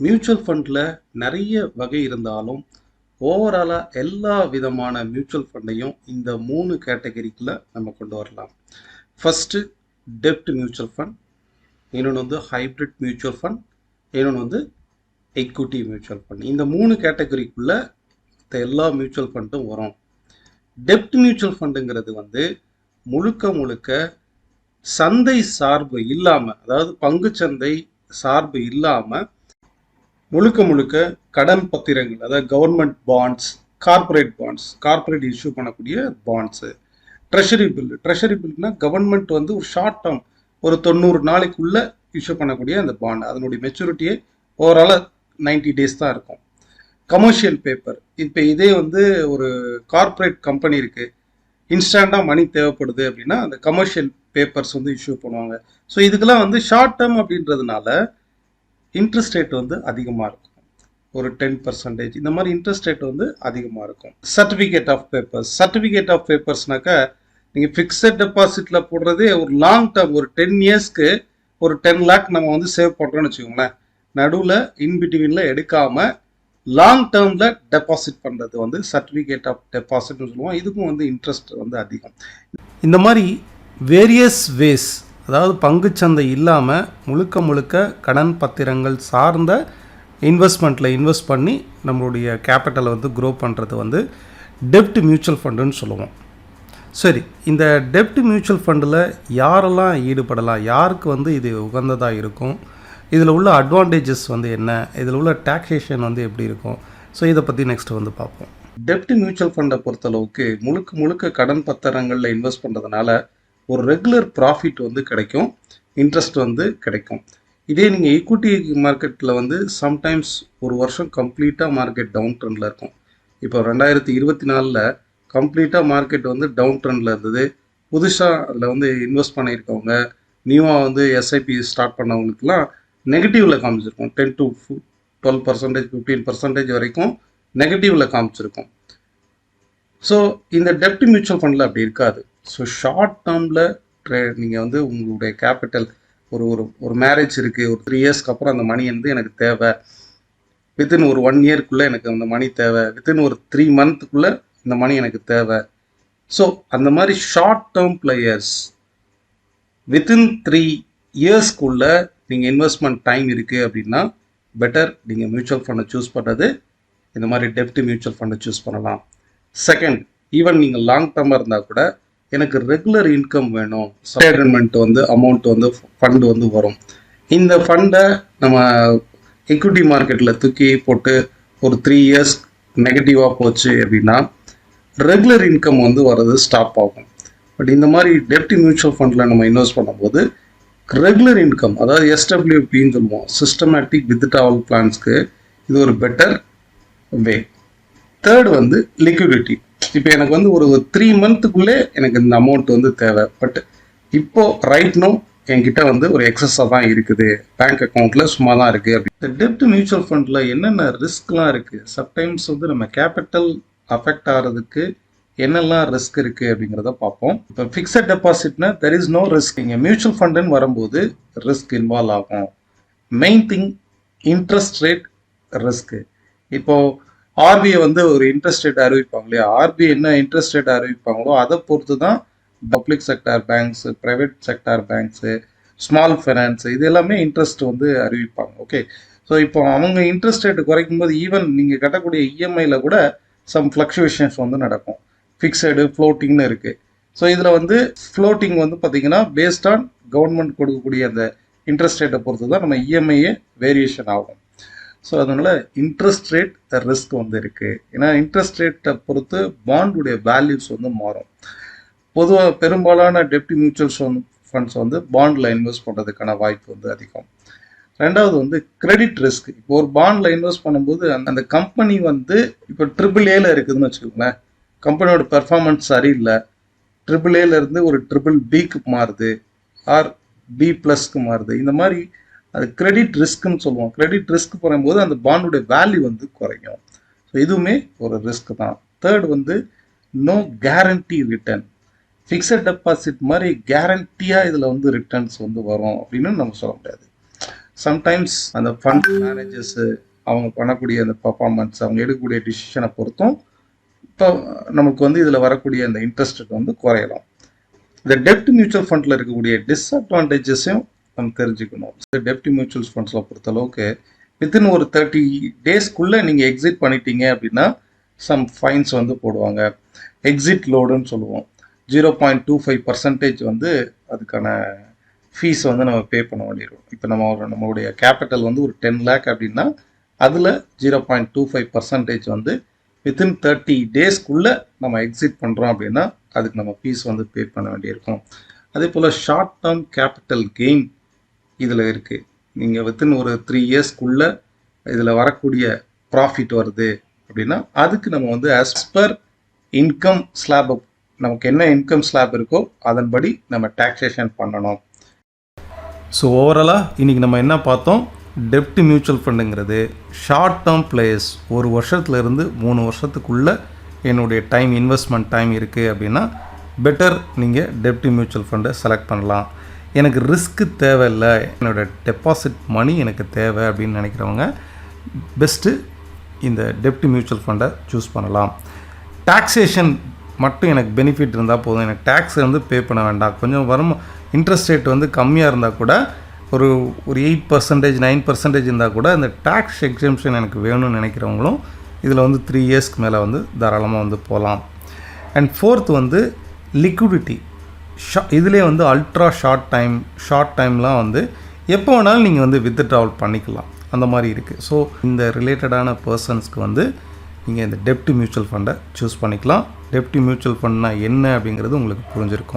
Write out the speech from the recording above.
Mutual ஃபண்டில் நிறைய வகை இருந்தாலும் ஓவராலாக எல்லா விதமான மியூச்சுவல் ஃபண்டையும் இந்த மூணு கேட்டகரிக்குள்ளே நம்ம கொண்டு வரலாம். ஃபஸ்ட்டு டெப்ட் மியூச்சுவல் ஃபண்ட் இன்னொன்று வந்து ஹைப்ரிட் மியூச்சுவல் ஃபண்ட் இன்னொன்று வந்து எக்விட்டி மியூச்சுவல் ஃபண்ட் இந்த மூணு கேட்டகரிக்குள்ளே எல்லா மியூச்சுவல் ஃபண்டும் வரும். டெப்ட் மியூச்சுவல் ஃபண்டுங்கிறது வந்து முழுக்க முழுக்க சந்தை சார்பு இல்லாமல் அதாவது பங்குச்சந்தை சார்பு இல்லாமல் முழுக்க முழுக்க கடன் பத்திரங்கள் அதாவது government bonds corporate bonds corporate issue பண்ணக்கூடிய பாண்ட்ஸு ட்ரெஷரி பில் ட்ரெஷரி பில்னா கவர்மெண்ட் வந்து ஒரு ஷார்ட் டேர்ம் ஒரு தொண்ணூறு நாளைக்குள்ள இஷ்யூ பண்ணக்கூடிய அந்த பாண்ட் அதனுடைய மெச்சூரிட்டியே ஓவராலாக நைன்டி டேஸ் தான் இருக்கும். கமர்ஷியல் பேப்பர் இப்போ இதே வந்து ஒரு கார்ப்பரேட் கம்பெனி இருக்குது இன்ஸ்டண்ட்டாக மணி தேவைப்படுது அப்படின்னா அந்த கமர்ஷியல் பேப்பர்ஸ் வந்து இஷ்யூ பண்ணுவாங்க. ஸோ இதுக்கெல்லாம் வந்து ஷார்ட் டேர்ம் அப்படின்றதுனால இன்ட்ரெஸ்ட் ரேட் வந்து அதிகமாக இருக்கும். ஒரு டென் பர்சன்டேஜ் இந்த மாதிரி இன்ட்ரெஸ்ட் ரேட் வந்து அதிகமாக இருக்கும். Certificate of papers certificate of பேப்பர்ஸ்னாக்கா நீங்கள் ஃபிக்ஸட் டெபாசிட்டில் போடுறதே ஒரு லாங் டேர்ம் ஒரு டென் இயர்ஸ்க்கு ஒரு டென் லேக் நம்ம வந்து சேவ் பண்ணுறோம்னு வச்சுக்கோங்களேன். நடுவில் இன்பிட்வீனில் எடுக்காமல் லாங் டேர்மில் டெபாசிட் பண்ணுறது வந்து சர்டிஃபிகேட் ஆஃப் டெபாசிட்னு சொல்லுவோம். இதுக்கும் வந்து இன்ட்ரெஸ்ட் வந்து அதிகம். இந்த மாதிரி வேரியஸ் வேஸ் அதாவது பங்குச்சந்தை இல்லாமல் முழுக்க முழுக்க கடன் பத்திரங்கள் சார்ந்த இன்வெஸ்ட்மெண்ட்டில் இன்வெஸ்ட் பண்ணி நம்மளுடைய கேபிட்டலை வந்து க்ரோ பண்ணுறது வந்து டெப்ட் மியூச்சுவல் ஃபண்டுன்னு சொல்லுவோம். சரி இந்த டெப்ட் மியூச்சுவல் ஃபண்டில் யாரெல்லாம் ஈடுபடலாம்? யாருக்கு வந்து இது உகந்ததாக இருக்கும்? இதில் உள்ள அட்வான்டேஜஸ் வந்து என்ன? இதில் உள்ள டாக்ஸேஷன் வந்து எப்படி இருக்கும்? ஸோ இதை பற்றி நெக்ஸ்ட் வந்து பார்ப்போம். டெப்ட் மியூச்சுவல் ஃபண்டை பொறுத்தளவுக்கு முழுக்க முழுக்க கடன் பத்திரங்களில் இன்வெஸ்ட் பண்ணுறதுனால ஒரு ரெகுலர் ப்ராஃபிட் வந்து கிடைக்கும் இன்ட்ரெஸ்ட் வந்து கிடைக்கும். இதே நீங்கள் ஈக்குவிட்டி மார்க்கெட்டில் வந்து சம்டைம்ஸ் ஒரு வருஷம் கம்ப்ளீட்டாக மார்க்கெட் டவுன் ட்ரெண்டில் இருக்கும். இப்போ ரெண்டாயிரத்தி இருபத்தி நாலில் கம்ப்ளீட்டாக மார்க்கெட் வந்து டவுன் ட்ரெண்டில் இருந்தது. புதுசாக அதில் வந்து இன்வெஸ்ட் பண்ணியிருக்கவங்க நியூவாக வந்து எஸ்ஐபி ஸ்டார்ட் பண்ணவங்களுக்குலாம் நெகட்டிவில் காமிச்சிருக்கும். Ten to twelve percentage fifteen percentage வரைக்கும் நெகட்டிவில் காமிச்சிருக்கும். ஸோ இந்த டெப்ட் மியூச்சுவல் ஃபண்டில் அப்படி இருக்காது. ஸோ ஷார்ட் டேர்மில் ட்ரே நீங்கள் வந்து உங்களுடைய கேபிட்டல் ஒரு ஒரு ஒரு மேரேஜ் இருக்குது ஒரு த்ரீ இயர்ஸ்க்கு அப்புறம் அந்த மணி வந்து எனக்கு தேவை. வித்தின் ஒரு ஒன் இயர்க்குள்ளே எனக்கு அந்த மணி தேவை. வித்தின் ஒரு த்ரீ மந்த்துக்குள்ளே இந்த மணி எனக்கு தேவை. ஸோ அந்த மாதிரி short term players within three இயர்ஸ்க்குள்ளே நீங்கள் இன்வெஸ்ட்மெண்ட் டைம் இருக்குது அப்படின்னா பெட்டர் நீங்கள் மியூச்சுவல் ஃபண்டை சூஸ் பண்ணுறது இந்த மாதிரி டெப்ட் மியூச்சுவல் ஃபண்டை சூஸ் பண்ணலாம். செகண்ட் ஈவன் நீங்கள் லாங் டேர்மாக இருந்தால் கூட எனக்கு ரெகுலர் இன்கம் வேணும். ரிட்டையர்மெண்ட் வந்து அமௌண்ட் வந்து ஃபண்டு வந்து வரும். இந்த ஃபண்டை நம்ம எக்விட்டி மார்க்கெட்டில் தூக்கி போட்டு ஒரு த்ரீ இயர்ஸ் நெகட்டிவாக போச்சு அப்படின்னா ரெகுலர் இன்கம் வந்து வர்றது ஸ்டாப் ஆகும். பட் இந்த மாதிரி டெப்ட் மியூச்சுவல் ஃபண்டில் நம்ம இன்வெஸ்ட் பண்ணும்போது ரெகுலர் இன்கம் அதாவது எஸ்டபிள்யூபின்னு சொல்லுவோம் சிஸ்டமேட்டிக் வித்ட்ராவல் பிளான்ஸ்க்கு இது ஒரு பெட்டர் வே தேர்ட் வந்து லிக்விடிட்டி இப்போ எனக்கு வந்து ஒரு த்ரீ மந்த்துக்குள்ளே எனக்கு இந்த அமௌண்ட் வந்து தேவை. பட் இப்போ ரைட்னும் என்கிட்ட வந்து ஒரு எக்ஸஸாக தான் இருக்குது. பேங்க் அக்கௌண்ட்டில் சும்மா தான் இருக்குது அப்படி இந்த டெப்ட் மியூச்சுவல் ஃபண்டில் என்னென்ன ரிஸ்க்லாம் இருக்குது சம்டைம்ஸ் வந்து நம்ம கேபிட்டல் அஃபெக்ட் ஆகிறதுக்கு என்னெல்லாம் ரிஸ்க் இருக்குது அப்படிங்கிறத பார்ப்போம். இப்போ ஃபிக்ஸட் டெபாசிட்னா தெர் இஸ் நோ ரிஸ்க் இங்கே மியூச்சுவல் ஃபண்டுன்னு வரும்போது ரிஸ்க் இன்வால்வ் ஆகும். Main thing interest rate risk இப்போது ஆர்பிஐ வந்து ஒரு இன்ட்ரெஸ்ட் ரேட் அறிவிப்பாங்க இல்லையா? ஆர்பிஐ என்ன இன்ட்ரெஸ்ட் ரேட் அறிவிப்பாங்களோ அதை பொறுத்து தான் public sector banks private sector banks small finance இது எல்லாமே இன்ட்ரெஸ்ட் வந்து அறிவிப்பாங்க. ஓகே ஸோ இப்போ அவங்க இன்ட்ரெஸ்ட் ரேட் குறைக்கும் போது ஈவன் நீங்கள் கட்டக்கூடிய இஎம்ஐயில் கூட சம் ஃப்ளக்சுவேஷன்ஸ் வந்து நடக்கும். ஃபிக்ஸடு ஃப்ளோட்டிங்னு இருக்குது ஸோ இதில் வந்து ஃப்ளோட்டிங் வந்து பார்த்தீங்கன்னா பேஸ்ட் ஆன் கவர்மெண்ட் கொடுக்கக்கூடிய அந்த இன்ட்ரெஸ்ட் ரேட்டை பொறுத்து தான் நம்ம இஎம்ஐயே வேரியேஷன் ஆகும். ஸோ அதனால் இன்ட்ரெஸ்ட் ரேட் ரிஸ்க் வந்து இருக்குது ஏன்னா இன்ட்ரெஸ்ட் ரேட்டை பொறுத்து பாண்டுடைய வேல்யூஸ் வந்து மாறும். பொதுவாக பெரும்பாலான டெப்டி மியூச்சுவல் ஃபண்ட்ஸ் வந்து பாண்டில் இன்வெஸ்ட் பண்ணுறதுக்கான வாய்ப்பு வந்து அதிகம். ரெண்டாவது வந்து கிரெடிட் ரிஸ்க் இப்போ ஒரு பாண்டில் இன்வெஸ்ட் பண்ணும்போது அந்த அந்த கம்பெனி வந்து இப்போ ட்ரிபிள் ஏல இருக்குதுன்னு வச்சுக்கோங்களேன். கம்பெனியோட பெர்ஃபார்மன்ஸ் சரியில்லை. ட்ரிபிள் ஏலேருந்து ஒரு ட்ரிபிள் பிக்கு மாறுது. ஆர் பி ப்ளஸ்க்கு மாறுது. இந்த மாதிரி அது கிரெடிட் ரிஸ்க்னு சொல்லுவோம். கிரெடிட் ரிஸ்க் போகும்போது அந்த பாண்டுடைய வேல்யூ வந்து குறையும். ஸோ இதுவுமே ஒரு ரிஸ்க் தான். தேர்ட் வந்து no guarantee return fixed deposit மாதிரி கேரண்டியாக இதில் வந்து ரிட்டர்ன்ஸ் வந்து வரும் அப்படின்னு நம்ம சொல்ல முடியாது. சம்டைம்ஸ் அந்த ஃபண்ட் மேனேஜர்ஸு அவங்க பண்ணக்கூடிய அந்த பர்ஃபார்மன்ஸ் அவங்க எடுக்கக்கூடிய டிசிஷனை பொறுத்தும் இப்போ நமக்கு வந்து இதில் வரக்கூடிய அந்த இன்ட்ரெஸ்ட் வந்து குறையலாம். இந்த டெப்ட் மியூச்சுவல் ஃபண்டில் இருக்கக்கூடிய டிஸ்அட்வான்டேஜஸையும் நம்ம தெரிஞ்சுக்கணும். டெப்டி மியூச்சுவல் ஃபண்ட்ஸில் பொறுத்தளவுக்கு வித்தின் ஒரு தேர்ட்டி டேஸ்க்குள்ளே நீங்கள் எக்ஸிட் பண்ணிட்டீங்க அப்படின்னா சம் ஃபைன்ஸ் வந்து போடுவாங்க. எக்ஸிட் லோடுன்னு சொல்லுவோம். Zero point two five percentage வந்து அதுக்கான ஃபீஸ் வந்து நம்ம பே பண்ண வேண்டியிருக்கும். இப்போ நம்ம ஒரு நம்மளுடைய கேபிட்டல் வந்து ஒரு டென் லேக் அப்படின்னா அதில் zero point two five percentage வந்து வித்தின் தேர்ட்டி டேஸ்க்குள்ளே நம்ம எக்ஸிட் பண்ணுறோம் அப்படின்னா அதுக்கு நம்ம ஃபீஸ் வந்து பே பண்ண வேண்டியிருக்கும். அதே போல் ஷார்ட் டேர்ம் கேபிட்டல் கெயின் இதில் இருக்குது நீங்கள் வித்தின் ஒரு த்ரீ இயர்ஸ்க்குள்ளே இதில் வரக்கூடிய ப்ராஃபிட் வருது அப்படின்னா அதுக்கு நம்ம வந்து ஆஸ் பர் இன்கம் ஸ்லாப் நமக்கு என்ன இன்கம் ஸ்லாப் இருக்கோ அதன்படி நம்ம டாக்ஸேஷன் பண்ணணும். ஸோ ஓவராலாக இன்றைக்கி நம்ம என்ன பார்த்தோம்? டெப்ட் மியூச்சுவல் ஃபண்டுங்கிறது ஷார்ட் டேர்ம் பிளேயர்ஸ் ஒரு வருஷத்துலேருந்து மூணு வருஷத்துக்குள்ளே என்னுடைய டைம் இன்வெஸ்ட்மெண்ட் டைம் இருக்குது அப்படின்னா பெட்டர் நீங்கள் டெப்ட் மியூச்சுவல் ஃபண்டை செலக்ட் பண்ணலாம். எனக்கு ரிஸ்க்கு தேவையில்லை. என்னோடய டெபாசிட் மணி எனக்கு தேவை அப்படின்னு நினைக்கிறவங்க பெஸ்ட்டு இந்த டெப்ட் மியூச்சுவல் ஃபண்டை சூஸ் பண்ணலாம். டாக்ஸேஷன் மட்டும் எனக்கு பெனிஃபிட் இருந்தால் போதும். எனக்கு டேக்ஸ் வந்து பே பண்ண வேண்டாம். கொஞ்சம் வரும் இன்ட்ரெஸ்ட் ரேட் வந்து கம்மியாக இருந்தால் கூட ஒரு ஒரு எயிட் பர்சன்டேஜ் நைன் பர்சன்டேஜ் இருந்தால் கூட இந்த டேக்ஸ் எக்ஸம்ஷன் எனக்கு வேணும்னு நினைக்கிறவங்களும் இதில் வந்து த்ரீ இயர்ஸ்க்கு மேலே வந்து தாராளமாக வந்து போகலாம் அண்ட் ஃபோர்த் வந்து லிக்விடிட்டி ஷா இதிலே வந்து அல்ட்ரா ஷார்ட் டைம் ஷார்ட் டைம்லாம் வந்து எப்போ வேணாலும் நீங்கள் வந்து வித் ட்ராவல் பண்ணிக்கலாம். அந்த மாதிரி இருக்குது ஸோ இந்த ரிலேட்டடான பர்சன்ஸ்க்கு வந்து நீங்கள் இந்த டெப்ட் மியூச்சுவல் ஃபண்டை சூஸ் பண்ணிக்கலாம். டெப்ட் மியூச்சுவல் ஃபண்ட்னா என்ன அப்படிங்கிறது உங்களுக்கு புரிஞ்சிருக்கும்.